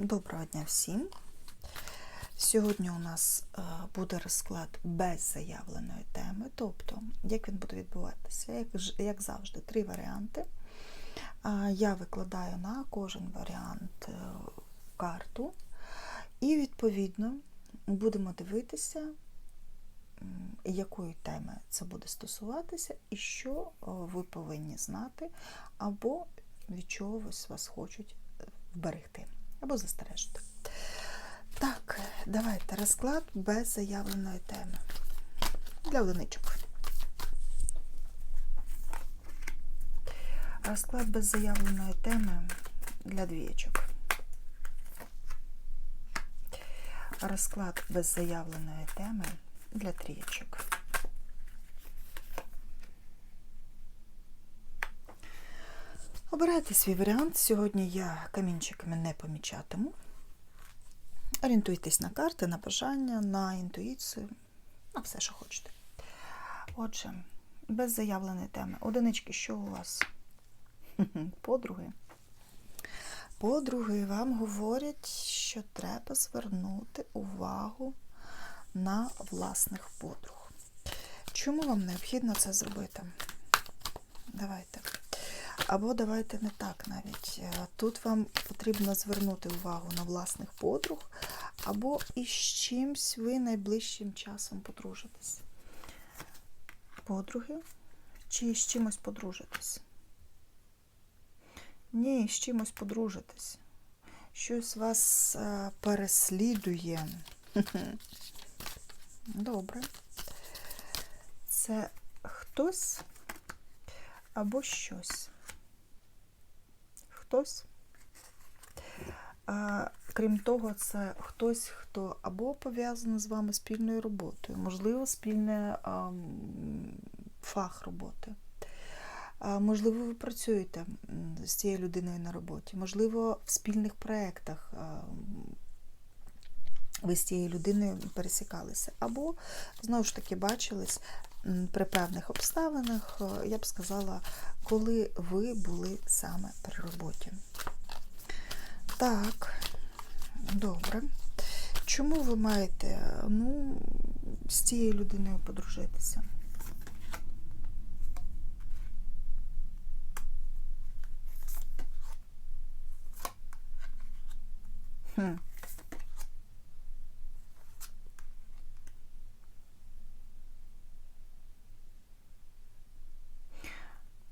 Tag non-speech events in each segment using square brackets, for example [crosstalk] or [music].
Доброго дня всім. Сьогодні у нас е, буде розклад без заявленої теми, тобто, як він буде відбуватися, як, як завжди, три варіанти. Я викладаю на кожен варіант е, карту, і, відповідно, будемо дивитися, якої теми це буде стосуватися, і що е, ви повинні знати, або від чогось вас хочуть вберегти або застережити. Так, давайте розклад без заявленої теми. Для одиничок. Розклад без заявленої теми для двієчок. Розклад без заявленої теми для трієчок. Обирайте свій варіант. Сьогодні я камінчиками не помічатиму. Орієнтуйтесь на карти, на бажання, на інтуїцію, на все, що хочете. Отже, без заявленої теми. Одинички, що у вас? [laughs] Подруги. Подруги вам говорять, що треба звернути увагу на власних подруг. Чому вам необхідно це зробити? Давайте. Або давайте не так навіть. Е, Тут вам потрібно звернути увагу на власних подруг, або із чимсь ви найближчим часом подружитесь. Подруги чи з чимось подружитесь? Ні, з чимось подружитесь. Щось вас е, переслідує. [laughs] Добре. Це хтось або щось. Хтось. Крім того, це хтось, хто або пов'язаний з вами спільною роботою, можливо, спільний фах роботи. Можливо, ви працюєте з цією людиною на роботі, можливо, в спільних проєктах ви з цією людиною пересікалися, або, знову ж таки, бачились при певних обставинах, е, я б сказала, коли ви були саме при роботі. Так, добре. Чому ви маєте ну, з цією людиною подружитися? Хм.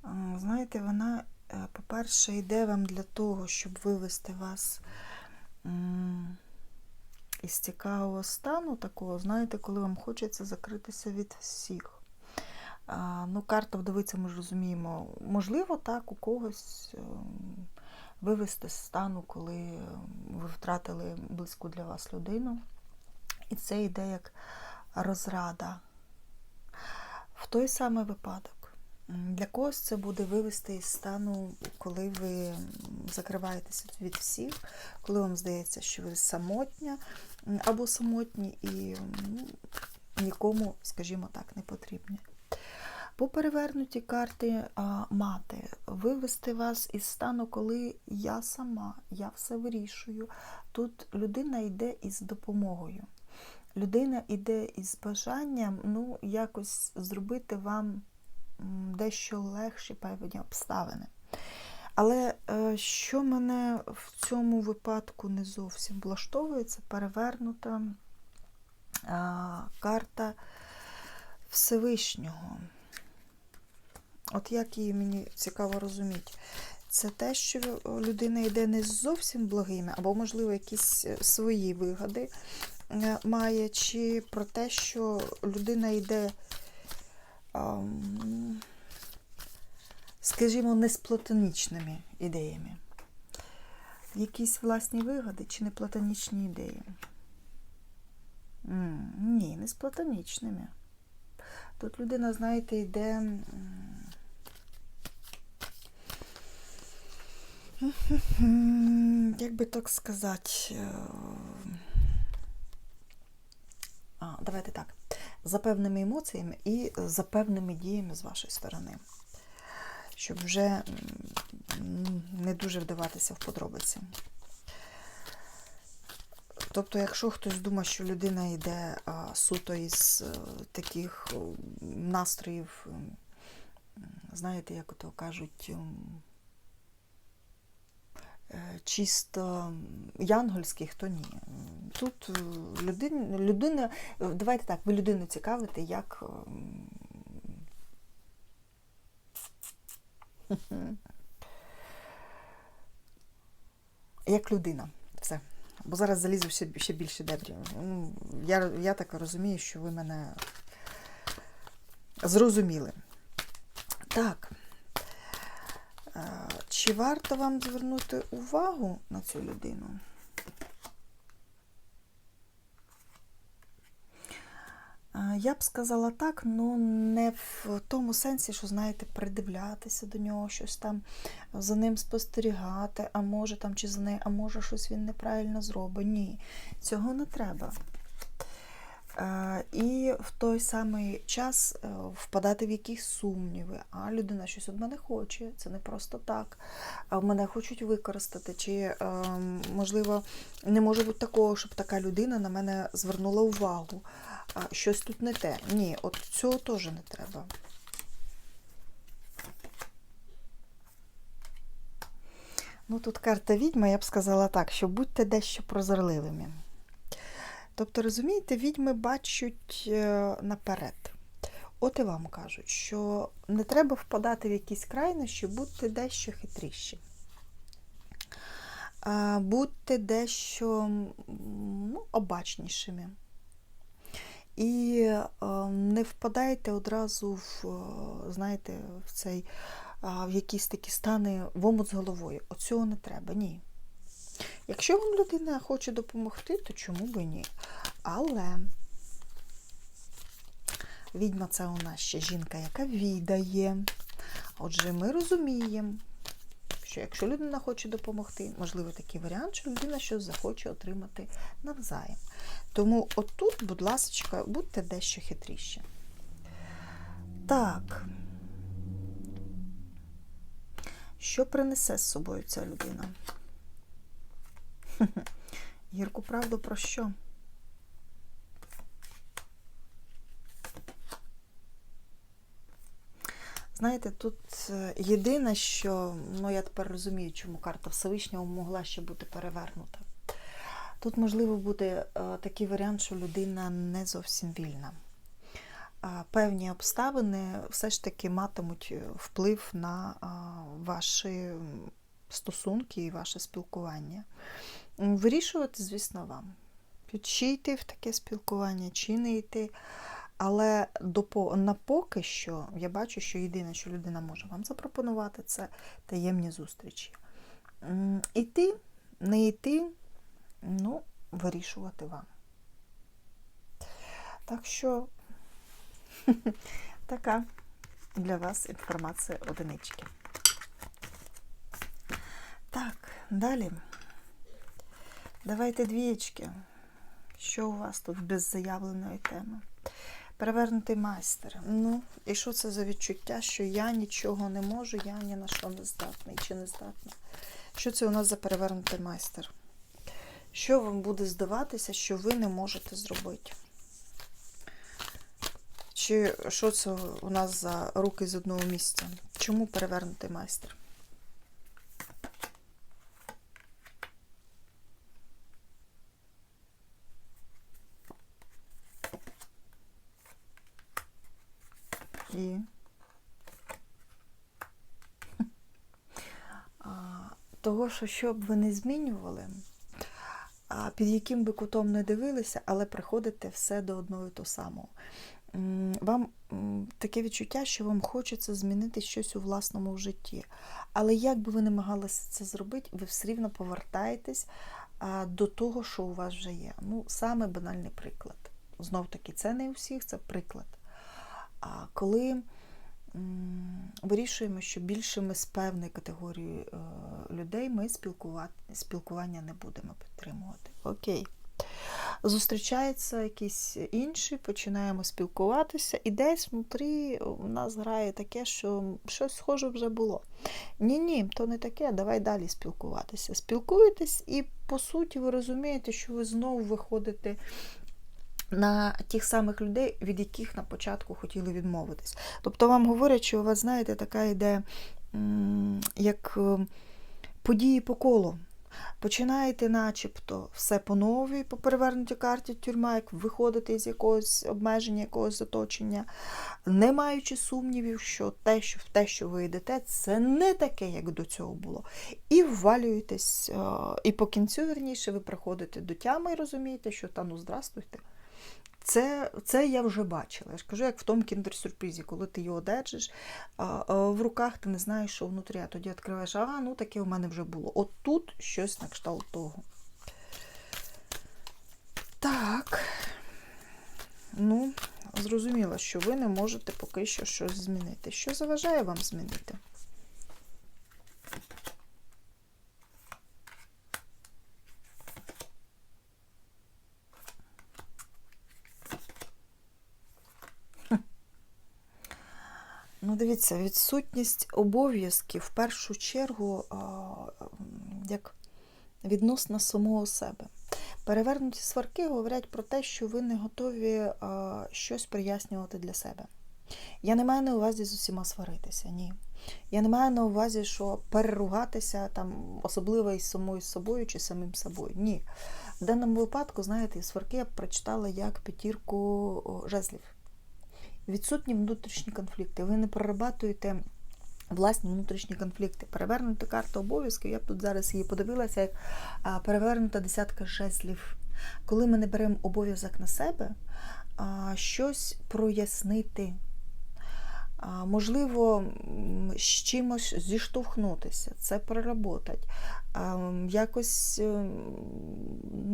А, Знаєте, вона, е, по-перше, йде вам для того, щоб вивести вас із цікавого стану, такого, знаєте, коли вам хочеться закритися від всіх. Ну, карта вдовиця, ми ж розуміємо, можливо, так, у когось ем, вивести з стану, коли ем, ви втратили близьку для вас людину. І це йде як розрада. В той самий випадок. Для когось це буде вивести із стану, коли ви закриваєтеся від всіх, коли вам здається, що ви самотня або самотні і м, нікому, скажімо так, не потрібні. По перевернутій карті а, мати вивести вас із стану, коли я сама, я все вирішую. Тут людина йде із допомогою. Людина йде із бажанням ну, якось зробити вам дещо легші певні обставини. Але е, що мене в цьому випадку не зовсім влаштовує, це перевернута карта Всевишнього. От як її мені цікаво розуміти. Це те, що людина йде не зовсім благими, або, можливо, якісь е, свої вигоди е, має, чи про те, що людина йде, скажімо, не з платонічними ідеями. Якісь власні вигоди чи не платонічні ідеї? Ні, не з платонічними. Тут людина, знаєте, йде. [laughs] Як би так сказати, е, а, давайте так, за певними емоціями і за певними діями з вашої сторони. Щоб вже не дуже вдаватися в подробиці. Тобто, якщо хтось думає, що людина йде суто із е, таких настроїв, знаєте, як ото кажуть, чисто м, янгольських, то ні. Тут е, людина, людина, е, давайте так, ви людину цікавите, як. ем, Як людина. Все. Бо зараз залізу ще, ще більше дебрі. Ну, Я, я так розумію, що ви мене зрозуміли. Так. Чи варто вам звернути увагу на цю людину? Я б сказала так, ну не в тому сенсі, що, знаєте, придивлятися до нього, щось там за ним спостерігати, а може там чи за нею, а може щось він неправильно зробить. Ні, цього не треба. І в той самий час е, впадати в якісь сумніви. А людина щось від мене хоче, це не просто так. А мене хочуть використати. Чи, е, можливо, не може бути такого, щоб така людина на мене звернула увагу. Щось тут не те. Ні, от цього теж не треба. Ну, тут карта відьма, я б сказала так, що будьте дещо прозорливими. Тобто, розумієте, відьми бачать е, наперед. От і вам кажуть, що не треба впадати в якісь крайнощі, будьте дещо хитріші. Будьте дещо ну, обачнішими. І е, не впадайте одразу в, е, знаєте, в цей, в якісь такі стани в омут з головою. Оцього не треба, ні. Якщо вам людина хоче допомогти, то чому б і ні? Але відьма це у нас ще жінка, яка віддає. Отже, ми розуміємо, що якщо людина хоче допомогти, можливо такий варіант, що людина щось захоче отримати навзаєм. Тому отут, будь ласка, будьте дещо хитріші. Так. Що принесе з собою ця людина? [laughs] Гірку правду про що? Знаєте, тут е, єдине, що, ну я тепер розумію, чому карта Всевишнього могла ще бути перевернута. Тут можливо буде такий варіант, що людина не зовсім вільна. Певні обставини все ж таки матимуть е, вплив на ваші стосунки і ваше спілкування. Вирішувати, звісно, вам. Чи йти в таке спілкування, чи не йти. Але допо, на поки що я бачу, що єдине, що людина може вам запропонувати, це таємні зустрічі. Іти, не йти, ну, вирішувати вам. Так що [laughs] така для вас інформація одинички. Так, далі. Давайте двієчки. Що у вас тут без заявленої теми? Перевернутий майстер. Ну, і що це за відчуття, що я нічого не можу, я ні на що не здатний чи не здатна? Що це у нас за перевернутий майстер? Що вам буде здаватися, що ви не можете зробити? Чи що це у нас за руки з одного місця? Чому перевернутий майстер? І А, того, що що б ви не змінювали, під яким би кутом не дивилися, але приходите все до одного і того самого. Вам таке відчуття, що вам хочеться змінити щось у власному житті. Але як би ви намагалися це зробити, ви все рівно повертаєтесь до того, що у вас вже є. Ну, саме банальний приклад. Знов таки, це не у всіх, це приклад. Коли вирішуємо, що більше ми з певної категорії е, людей ми спілкування не будемо підтримувати. Окей. Зустрічається якийсь інший, починаємо спілкуватися, і десь внутрі у нас грає таке, що щось схоже вже було. Ні-ні, то не таке, давай далі спілкуватися. Спілкуєтесь, і по суті ви розумієте, що ви знову виходите на тих самих людей, від яких на початку хотіли відмовитись. Тобто вам говорять, що у вас, знаєте, така йде як е, події по колу. Починаєте, начебто, все по новій, по перевернутій карті тюрма, як виходити з якогось обмеження, якогось заточення, не маючи сумнівів, що те, що в те, що ви йдете, це не таке, як до цього було. І ввалюєтесь, е, і по кінцю, верніше, ви приходите до тями і розумієте, що та ну здрастуйте. Це це я вже бачила. Я ж кажу, як в тому кіндер-сюрпризі, коли ти його одержиш, а, а в руках ти не знаєш, що внутрі, а тоді відкриваєш, а ну таке у мене вже було. От тут щось на кшталт того. Так. Ну, зрозуміло, що ви не можете поки що щось змінити. Що заважає вам змінити? Дивіться, відсутність обов'язків в першу чергу як відносно самого себе. Перевернуті сварки говорять про те, що ви не готові щось прояснювати для себе. Я не маю на увазі з усіма сваритися, ні. Я не маю на увазі, що переругатися, там, особливо із самою собою чи самим собою. Ні. В даному випадку, знаєте, сварки я прочитала як п'ятірку жезлів відсутні внутрішні конфлікти. Ви не прорабатуєте власні внутрішні конфлікти. Перевернута карта обов'язків, я б тут зараз її подивилася, як перевернута десятка жезлів. Коли ми не беремо обов'язок на себе, щось прояснити. Можливо, з чимось зіштовхнутися, це проработать, якось ем,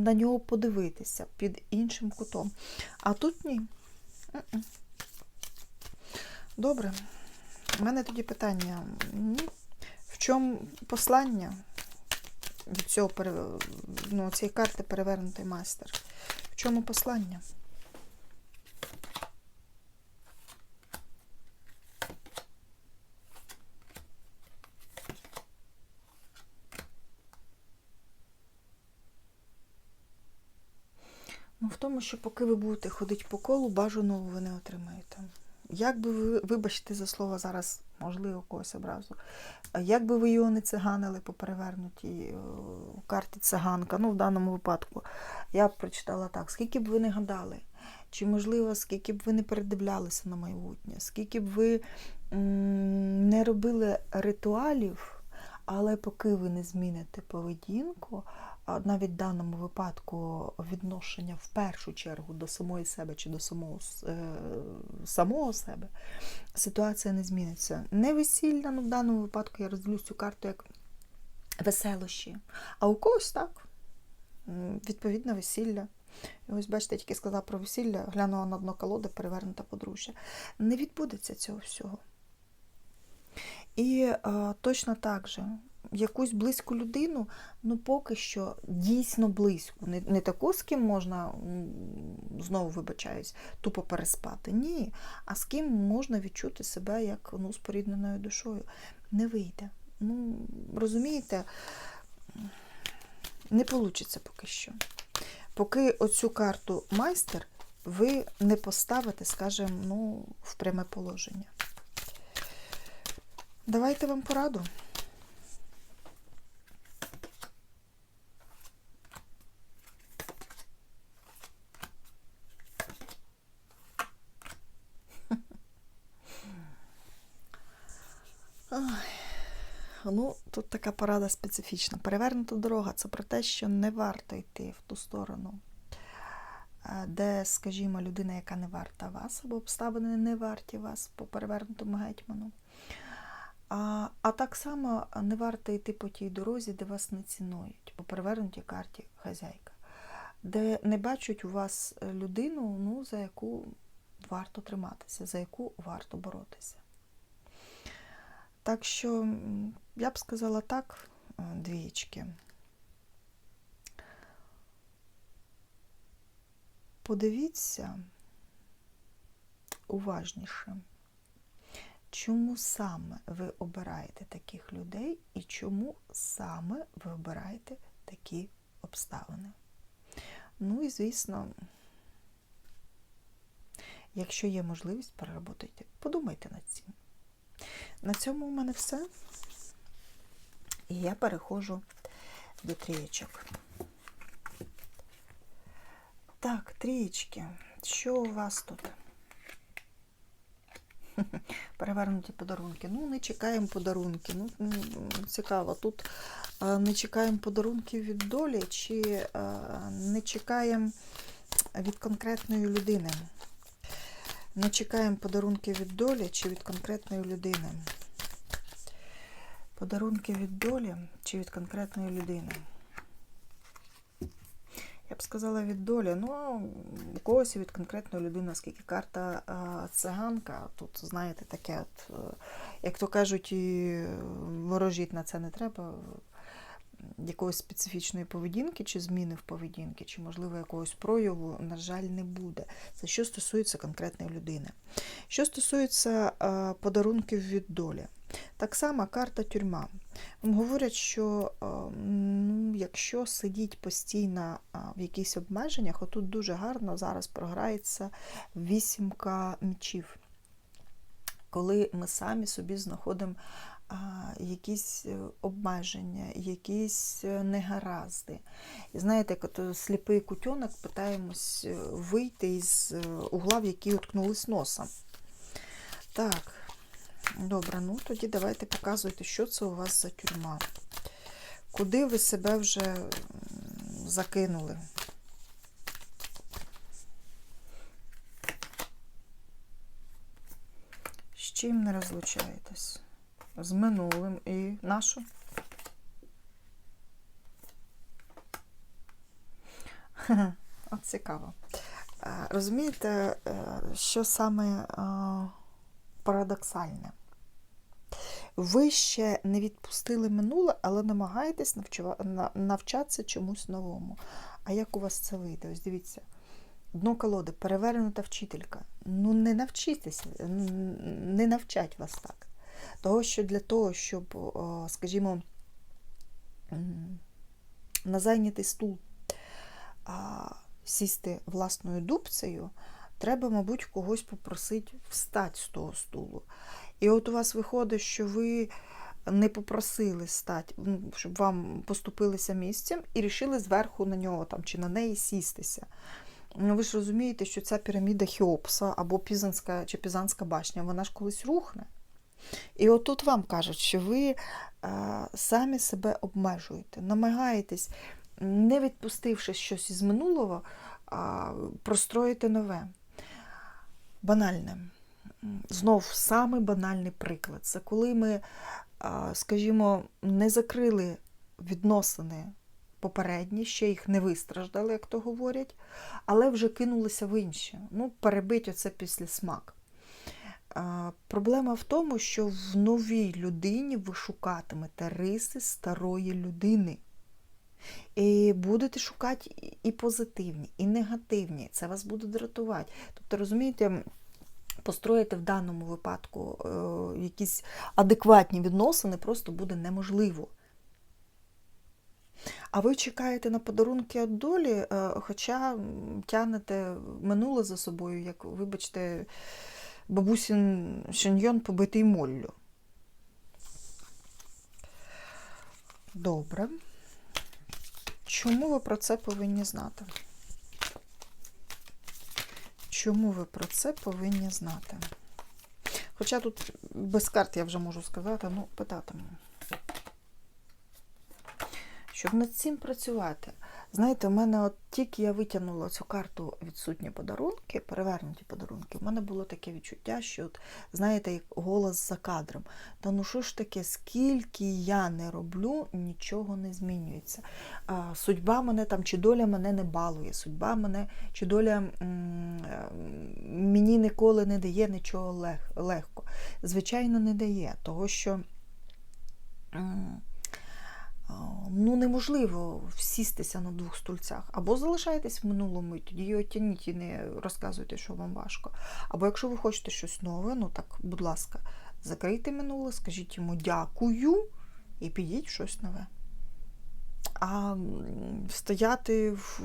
на нього подивитися під іншим кутом. А тут ні. Добре. У мене тоді питання. В чому послання від цього ну, цієї карти перевернутий майстер? В чому послання? Ну, в тому, що поки ви будете ходити по колу, бажаного ви не отримаєте. Як би ви, вибачте за слово зараз, можливо, когось образу, як би ви його не циганили по перевернутій у карті циганка, ну в даному випадку, я б прочитала так, скільки б ви не гадали, чи, можливо, скільки б ви не передивлялися на майбутнє, скільки б ви не робили ритуалів, але поки ви не зміните поведінку, навіть в даному випадку відношення в першу чергу до самої себе чи до самого е, самого себе, ситуація не зміниться. Не весільна, ну в даному випадку я розділю цю карту як веселощі. А у когось так, відповідно, весілля. І ось, бачите, тільки сказала про весілля, глянула на дно колоди, перевернута подружжя. Не відбудеться цього всього. І а, точно так же якусь близьку людину, ну поки що дійсно близьку. Не не таку, з ким можна, знову вибачаюсь, тупо переспати. Ні. А з ким можна відчути себе як ну, спорідненою душою. Не вийде. Ну, Розумієте, не вийде поки що. Поки оцю карту майстер ви не поставите, скажімо, ну, в пряме положення. Давайте вам пораду. Ну, тут така порада специфічна. Перевернута дорога це про те, що не варто йти в ту сторону, е, де, скажімо, людина, яка не варта вас, або обставини не варті вас по перевернутому гетьману. А а так само не варто йти по тій дорозі, де вас не цінують, по перевернутій карті хазяйка, де не бачать у вас людину, ну, за яку варто триматися, за яку варто боротися. Так що, я б сказала так, е, двієчки. подивіться уважніше, чому саме ви обираєте таких людей і чому саме ви обираєте такі обставини. Ну і, звісно, якщо є можливість, переработайте. Подумайте над цим. На цьому у мене все. І я переходжу до трієчок. Так, трієчки. Що у вас тут? [laughs] Перевернуті подарунки. Ну, не чекаємо подарунки. Ну, цікаво, тут е, не чекаємо подарунків від долі, чи е, не чекаємо від конкретної людини. Не чекаємо подарунки від долі чи від конкретної людини. Подарунки від долі чи від конкретної людини. Я б сказала від долі, ну, у когось від конкретної людини, оскільки карта циганка, тут, знаєте, таке, от, е, як то кажуть, і е, ворожіть на це не треба. Якоїсь специфічної поведінки чи зміни в поведінки, чи, можливо, якогось прояву, на жаль, не буде. Це що стосується конкретної людини. Що стосується а, подарунків від долі, так само карта тюрма. Говорять, що а, ну, якщо сидіть постійно в якихось обмеженнях, отут дуже гарно зараз програється вісімка мечів. Коли ми самі собі знаходимо якісь е, обмеження, якісь е, негаразди. І знаєте, як от сліпий кутьонок питаємось е, вийти із е, угла, в який уткнулись носом. Так, добре, ну тоді давайте показуйте, що це у вас за тюрма. Куди ви себе вже закинули? З чим не розлучаєтесь? З минулим і нашу? [laughs] От цікаво. Е, Розумієте, е, що саме е, парадоксальне? Ви ще не відпустили минуле, але намагаєтесь навчатися чомусь новому. А як у вас це вийде? Ось дивіться. Дно колоди, перевернута вчителька. Ну не навчитеся, не навчать вас так. Того, що для того, щоб, скажімо, на зайнятий стул сісти власною дубцею, треба, мабуть, когось попросити встати з того стулу. І от у вас виходить, що ви не попросили стати, щоб вам поступилися місцем, і рішили зверху на нього там, чи на неї сістися. Ну, ви ж розумієте, що ця піраміда Хеопса або Пізанська чи Пізанська башня, вона ж колись рухне. І отут вам кажуть, що ви е, самі себе обмежуєте, намагаєтесь, не відпустивши щось із минулого, простроїти нове. Банальне. Знов самий банальний приклад. Це коли ми, а, скажімо, не закрили відносини попередні, ще їх не вистраждали, як то говорять, але вже кинулися в інші. Ну, перебить оце після смак. Проблема в тому, що в новій людині ви шукатимете риси старої людини. І будете шукати і- позитивні, і негативні. Це вас буде дратувати. Тобто, розумієте, построїти в даному випадку е, якісь адекватні відносини просто буде неможливо. А ви чекаєте на подарунки від долі, е, хоча тягнете минуле за собою, як, вибачте, бабусін шиньйон побитий моллю. Добре. Чому ви про це повинні знати? Чому ви про це повинні знати? Хоча тут без карт я вже можу сказати, ну, питатиму. Щоб над цим працювати. Знаєте, у мене от тільки я витягнула цю карту відсутні подарунки, перевернуті подарунки, у мене було таке відчуття, що, от, знаєте, як голос за кадром. Та ну що ж таке, скільки я не роблю, нічого не змінюється. А, судьба мене там, чи доля мене не балує, судьба мене, чи доля мені ніколи не дає нічого лег, легко. Звичайно, не дає, того що. м, ну, неможливо всістися на двох стульцях. Або залишаєтесь в минулому, і тоді його тяніть і не розказуйте, що вам важко. Або якщо ви хочете щось нове, ну так, будь ласка, закрийте минуле, скажіть йому дякую і підіть в щось нове. А стояти в,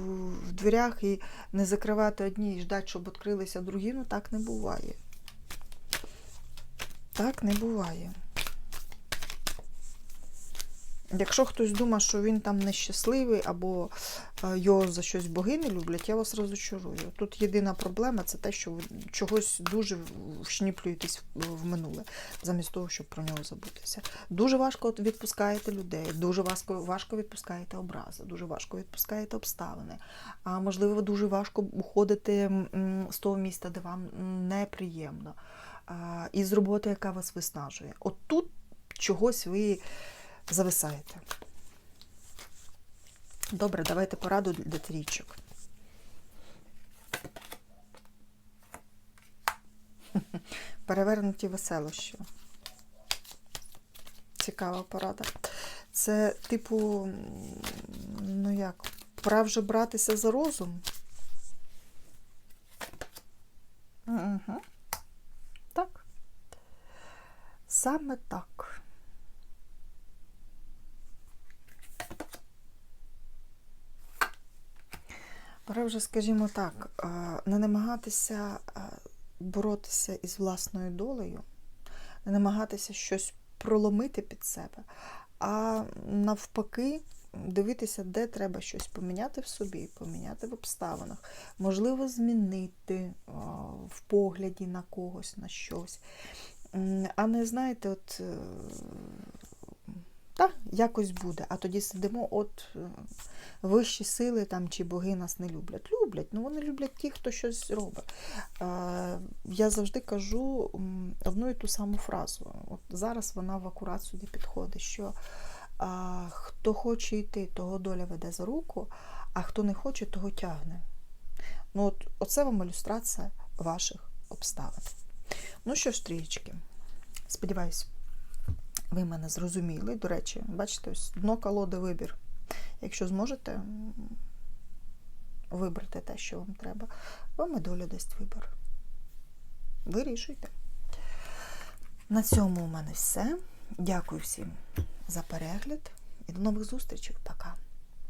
в дверях і не закривати одні і ждати, щоб відкрилися другі, ну так не буває. Так не буває. Якщо хтось думає, що він там нещасливий або е, його за щось боги не люблять, я вас розочарую. Тут єдина проблема це те, що ви чогось дуже вшніплюєтесь в минуле, замість того, щоб про нього забутися. Дуже важко відпускаєте людей, дуже важко, важко відпускаєте образи, дуже важко відпускаєте обставини. А можливо, дуже важко уходити з того міста, де вам неприємно, і з роботи, яка вас виснажує. От тут чогось ви зависаєте. Добре, давайте пораду для трічок. [laughs] Перевернуті веселощі. Цікава порада. Це, типу, ну як, пора вже братися за розум. Угу. Так. Саме так. Пора вже, скажімо так, е, не намагатися е, боротися із власною долею, не намагатися щось проломити під себе, а навпаки, дивитися, де треба щось поміняти в собі, поміняти в обставинах, можливо, змінити е, в погляді на когось, на щось. А не знаєте, от. Якось буде. А тоді сидимо, от е, вищі сили там чи боги нас не люблять. Люблять, ну вони люблять ті, хто щось робить. Я завжди кажу одну і ту саму фразу. От зараз вона в акурат сюди підходить, що хто хоче йти, того доля веде за руку, а хто не хоче, того тягне. Ну, от, оце вам ілюстрація ваших обставин. Ну що ж, трієчки, сподіваюсь, ви мене зрозуміли. До речі, бачите, ось дно колоди вибір. Якщо зможете вибрати те, що вам треба, вам і доля дасть вибір. Вирішуйте. На цьому у мене все. Дякую всім за перегляд і до нових зустрічей. Пока.